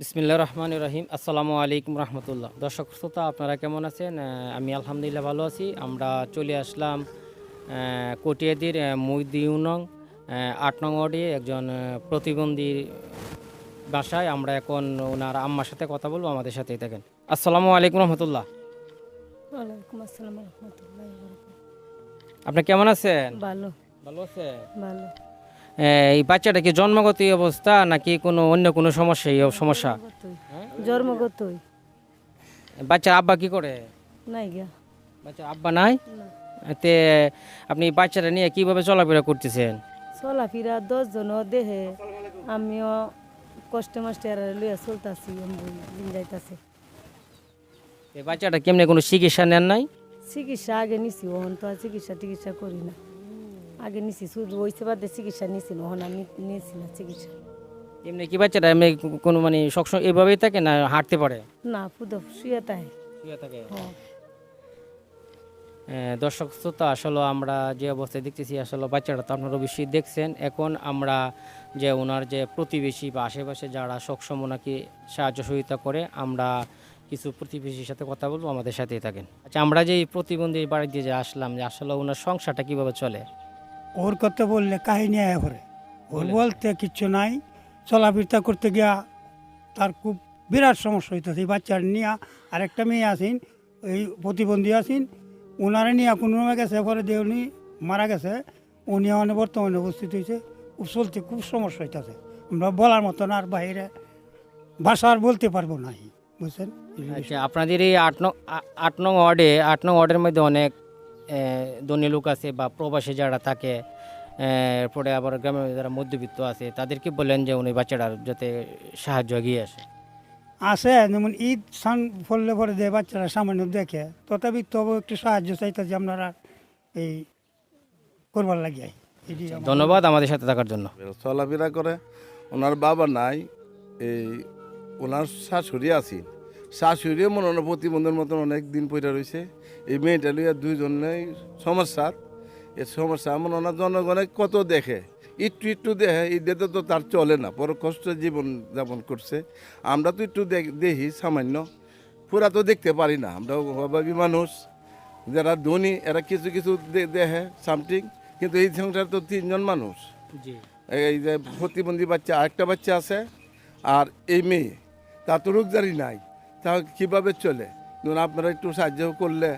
বিসমিল্লা রহমান রহিম। আসসালামু আলাইকুম রহমতুল্লাহ। দর্শক শ্রোতা আপনারা কেমন আছেন? আমি আলহামদুলিল্লাহ ভালো আছি। আমরা চলে আসলাম কটিয়াদির মুইদি ইউনং আট নং ওয়ার্ডে একজন প্রতিবন্ধীর বাসায়। আমরা এখন ওনার আম্মার সাথে কথা বলব আমাদের সাথেই থাকেন। আসসালামু আলাইকুম রহমতুল্লাহ। আপনি কেমন আছেন? ভালো। ভালো আছেন? ভালো। এই বাচ্চাটা কি জন্মগত অবস্থা নাকি কোনো অন্য কোনো সমস্যা এই সমস্যা? জন্মগতই বাচ্চার আব্বা কি করে? নাই গা। বাচ্চার আব্বা নাই? এতে আপনি বাচ্চাটা নিয়ে কীভাবে চলাফেরা করতেছেন? চলাফেরা দশজন দেহে আমিও কষ্টে মষ্টে আর লইয়া চলতাছি দিন যাইতাছে। বাচ্চাটা কেমনে কোনো চিকিৎসা নেন নাই? চিকিৎসা আগে নিছি ওহন তো চিকিৎসা টিকিৎসা করি না। আগে নিছি শুধু ওইসে বাদে চিকিৎসা নিছি না ওহন আমি নিয়েছি না চিকিৎসা। এমনি কি বাচ্চাটা এমনি কোনো মানে সবসময় এভাবেই থাকে না হাঁটতে পারে? না ফুদ শুয়ে তাই শুয়ে থাকে হ্যাঁ। দর্শক শ্রোতা আসলে আমরা যে অবস্থায় দেখতেছি আসলে বাচ্চারা তো আপনারা বেশি দেখছেন। এখন আমরা যে ওনার যে প্রতিবেশী বা আশেপাশে যারা সবসময় ওনাকে সাহায্য সহযোগিতা করে আমরা কিছু প্রতিবেশীর সাথে কথা বলব আমাদের সাথেই থাকেন। আচ্ছা আমরা যে এই প্রতিবন্ধী বাড়িতে যে আসলাম যে আসলে ওনার সংসারটা কীভাবে চলে? ওর কথা বললে কাহিনী আয়া করে ওর বলতে কিচ্ছু নাই। চলাফেরা করতে গিয়া তার খুব বিরাট সমস্যা হইতেছে। এই বাচ্চার নিয়ে আরেকটা মেয়ে আসিন এই প্রতিবন্ধী আসিন ওনারা নিয়ে কোনো গেছে পরে দিয়ে উনি মারা গেছে। উনি অনেক বর্তমানে উপস্থিত হয়েছে খুব চলতে খুব সমস্যা হইতেছে। আমরা বলার মতন আর বাইরে ভাষা আর বলতে পারব না। বুঝছেন? আচ্ছা আপনাদের এই আট নং আট নং ওয়ার্ডে আট নং ওয়ার্ডের মধ্যে অনেক ধনী লোক আছে বা প্রবাসী যারা থাকে এরপরে আবার গ্রামের যারা মধ্যবিত্ত আছে তাদেরকে বলেন যে উনি বাচ্চাটার যাতে সাহায্য এগিয়ে আসে। আসে যেমন ঈদ সান ফললে পরে যে বাচ্চারা সামান্য দেখে তথাপি তবু একটু সাহায্য চাইতেছে আপনারা এই করবার লাগিয়ে। এটি ধন্যবাদ আমাদের সাথে থাকার জন্য। চলাফেরা করে ওনার বাবা নাই এই ওনার শাশুড়ি আছি। শাশুড়িও মনে হয় প্রতিবন্ধের মতন অনেক দিন পইরা রয়েছে এই মেয়েটা লইয়া দুইজনেই সমস্যা এই সমস্যা মনে হয় জনগণে কত দেখে? একটু একটু দেখে এই দিতে তো তার চলে না বড় কষ্ট জীবন যাপন করছে। আমরা তো একটু দেখ- সামান্য। পুরা তো দেখতে পারি না আমরা অভাবী মানুষ। যারা ধনী এরা কিছু কিছু দেখে সামথিং। কিন্তু এই সংসার তো তিনজন মানুষ। এই যে প্রতিবন্ধী বাচ্চা আরেকটা বাচ্চা আছে আর এই মেয়ে তা তো রোগজারি নাই। তা কীভাবে চলে? ধরুন আপনারা একটু সাহায্য করলে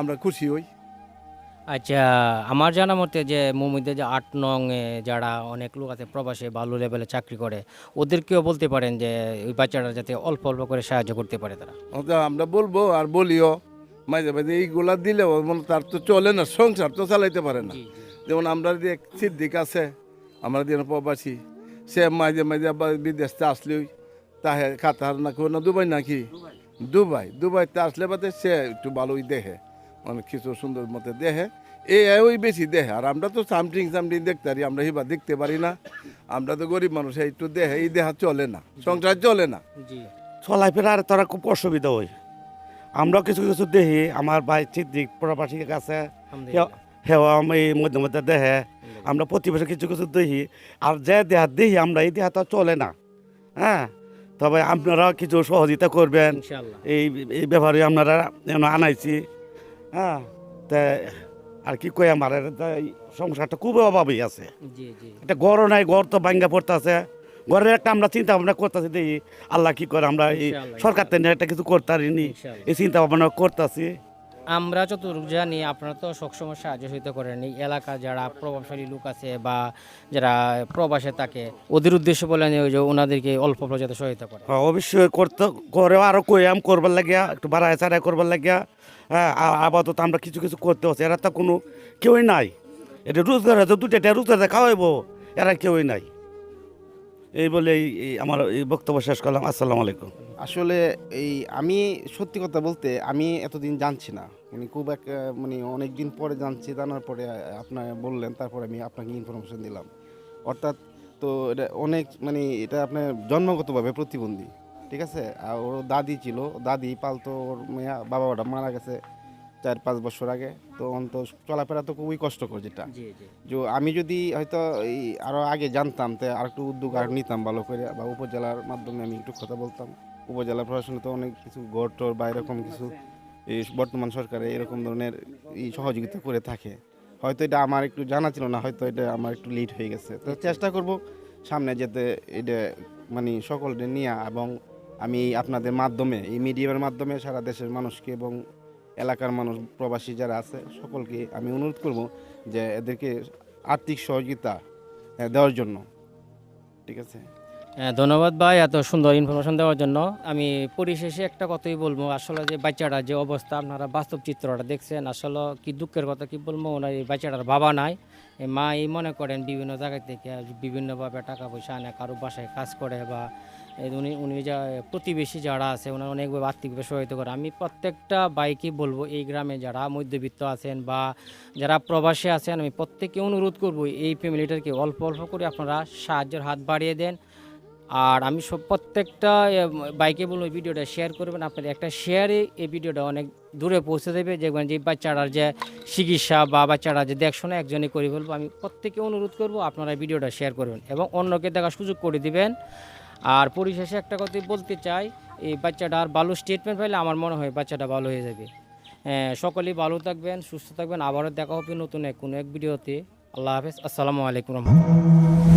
আমরা খুশি হই। আচ্ছা আমার জানা মতে যে মুম্বাইতে যে আট নং এ যারা অনেক লোক আছে প্রবাসে ভালো লেভেলে চাকরি করে ওদেরকেও বলতে পারেন যে ওই বাচ্চারা যাতে অল্প অল্প করে সাহায্য করতে পারে তারা। আমরা বলব আর বলিও মাঝে মাঝে এইগুলা দিলেও মনে তার তো চলে না সংসার তো চালাইতে পারে না। যেমন আমরা যে সিদ্দিক আছে আমরা যে প্রবাসী সে মাঝে মাঝে আবার বিদেশ থেকে আসলেই তাহে কাতার না কেউ না দুবাই নাকি? দুবাই। দুবাইতে আসলে বাদে সে একটু ভালোই দেখে অনেক কিছু সুন্দর মতো দেখে এই ওই বেশি দেখে আর আমরা তো সামটিং সামটিং দেখতে পারি আমরা হিবা দেখতে পারি না। আমরা তো গরিব মানুষ এই একটু দেখে এই দেহা চলে না সংসার চলে না। জি। চলাফেরার তারা খুব অসুবিধা হয়। আমরা কিছু কিছু দেখি আমার ভাই সিদ্দিক প্রবাসীর কাছে হেওয়া আমি মধ্যে মধ্যে দেহে। আমরা প্রতিবেশী কিছু কিছু দেখি আর যে দেহা দেখি আমরা এই দেহা তো চলে না। হ্যাঁ? তবে আপনারা কিছু সহযোগিতা করবেন। এই এই ব্যাপারে আপনারা যেন আনাইছি। হ্যাঁ তা আর কি কই আমার সংসারটা খুব অভাবই আছে। এটা গড়ও নাই গড় তো ভাঙ্গা পড়তেছে। ঘরের একটা আমরা চিন্তা ভাবনা করতেছি দেখি আল্লাহ কি করে আমরা এই সরকার থেকে একটা কিছু করতে পারিনি এই চিন্তা ভাবনা করতেছি। আমরা যতটুকু জানি আপনারা তো সবসময় সাহায্য সহযোগিতা করেন। এই এলাকা যারা প্রভাবশালী লোক আছে বা যারা প্রবাসে থাকে ওদের উদ্দেশ্য বলেন যে ওনাদেরকে অল্প যাতে সহায়তা করে হ্যাঁ, অবশ্যই করতে করে আরও কইয়াম করবার লাগিয়া একটু বাড়ায় চাড়াই করবার লাগিয়া হ্যাঁ আপাতত আমরা কিছু কিছু করতে হচ্ছে। এরা তো কোনো কেউই নাই। এটা রোজগার হয়তো দুটো এটা রোজগার খাওয়াইবো এরা কেউই নাই। এই বলে আমার এই বক্তব্য শেষ করলাম। আসসালামু আলাইকুম। আসলে এই আমি সত্যি কথা বলতে আমি এতদিন জানছি না। মানে খুব এক মানে অনেক দিন পরে জানছি, জানার পরে আপনার বললেন, তারপরে আমি আপনাকে ইনফরমেশন দিলাম। অর্থাৎ তো এটা অনেক মানে এটা আপনার জন্মগতভাবে প্রতিবন্ধী, ঠিক আছে? আর ওর দাদি ছিল, দাদি পালতো, ওর মেয়া বাবা মারা গেছে। চার পাঁচ বছর আগে। তো অন্ত চলাফেরা তো খুবই কষ্টকর যেটা। যে আমি যদি হয়তো এই আরও আগে জানতাম তো আর একটু উদ্যোগ আর নিতাম ভালো করে বা উপজেলার মাধ্যমে আমি একটু কথা বলতাম। উপজেলা প্রশাসনে তো অনেক কিছু গড় গড়টর বা এরকম কিছু এই বর্তমান সরকারে এরকম ধরনের এই সহযোগিতা করে থাকে। হয়তো এটা আমার একটু জানা ছিল না হয়তো এটা আমার একটু লেট হয়ে গেছে। তো চেষ্টা করব সামনে যেতে এটা মানে সকলকে নিয়ে এবং আমি আপনাদের মাধ্যমে এই মিডিয়ার মাধ্যমে সারা দেশের মানুষকে এবং এলাকার মানুষ প্রবাসী যারা আছে সকলকে আমি অনুরোধ করব যে এদেরকে আর্থিক সহযোগিতা দেওয়ার জন্য। ঠিক আছে? হ্যাঁ, ধন্যবাদ ভাই এত সুন্দর ইনফরমেশন দেওয়ার জন্য। আমি পরিশেষে একটা কথাই বলব আসলে যে বাচ্চাটা যে অবস্থা আপনারা বাস্তব চিত্রটা দেখছেন আসলে কি দুঃখের কথা কি বলব ওনার এই বাচ্চাটার বাবা নাই মা এই মনে করেন বিভিন্ন জায়গা থেকে বিভিন্নভাবে টাকা পয়সা আনে কারও বাসায় কাজ করে বা উনি উনি যা প্রতিবেশী যারা আছে, ওনার অনেকভাবে আর্থিকভাবে সহায়তা করে। আমি প্রত্যেকটা বাইকই বলব, এই গ্রামে যারা মধ্যবিত্ত আছেন বা যারা প্রবাসী আছেন, আমি প্রত্যেককে অনুরোধ করব, এই ফ্যামিলিটাকে অল্প অল্প করে আপনারা সাহায্যের হাত বাড়িয়ে দেন। আর আমি সব প্রত্যেকটা বাইকে বলব ভিডিওটা শেয়ার করবেন। আপনার একটা শেয়ারে এই ভিডিওটা অনেক দূরে পৌঁছে দেবে। দেখবেন যে বাচ্চাটার যে চিকিৎসা বা বাচ্চারা যে দেখশোনা একজনই করে বলব আমি প্রত্যেকে অনুরোধ করব, আপনারা ভিডিওটা শেয়ার করবেন এবং অন্যকে দেখার সুযোগ করে দিবেন। আর পরিশেষে একটা কথা বলতে চাই এই বাচ্চাটা আর ভালো স্টেটমেন্ট পাইলে আমার মনে হয় বাচ্চাটা ভালো হয়ে যাবে। হ্যাঁ, সকলেই ভালো থাকবেন সুস্থ থাকবেন। আবারও দেখা হবে নতুন এক কোনো এক ভিডিওতে। আল্লাহ হাফেজ। আসসালামু আলাইকুম রহমতুল্লাহ।